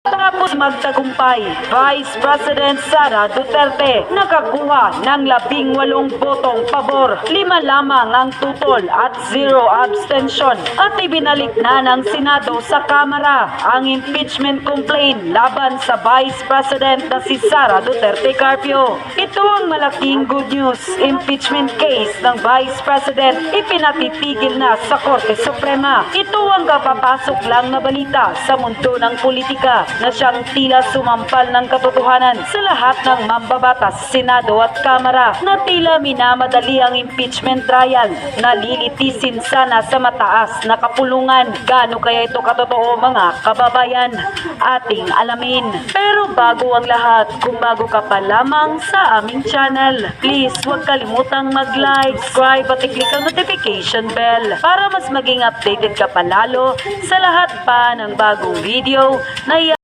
Tapos magtagumpay, Vice President Sara Duterte nakakuha ng labing walong botong pabor, lima lamang ang tutol at zero abstention at ibinalik na ng Senado sa Kamara ang impeachment complaint laban sa Vice President na si Sara Duterte Carpio. Ito ang malaking good news. Impeachment case ng Vice President ipinatitigil na sa Korte Suprema. Ito ang kapapasok lang na balita sa mundo ng politika na siyang tila sumampal ng katotohanan sa lahat ng mambabatas, Senado at Kamara na tila minamadali ang impeachment trial na lilitisin sana sa mataas na kapulungan. Gaano kaya ito katotoo mga kababayan? Ating alamin. Pero bago ang lahat, kung bago ka pa lamang sa aming channel, please huwag kalimutang mag-like, subscribe at i-click ang notification bell para mas maging updated ka palalo sa lahat pa ng bagong video na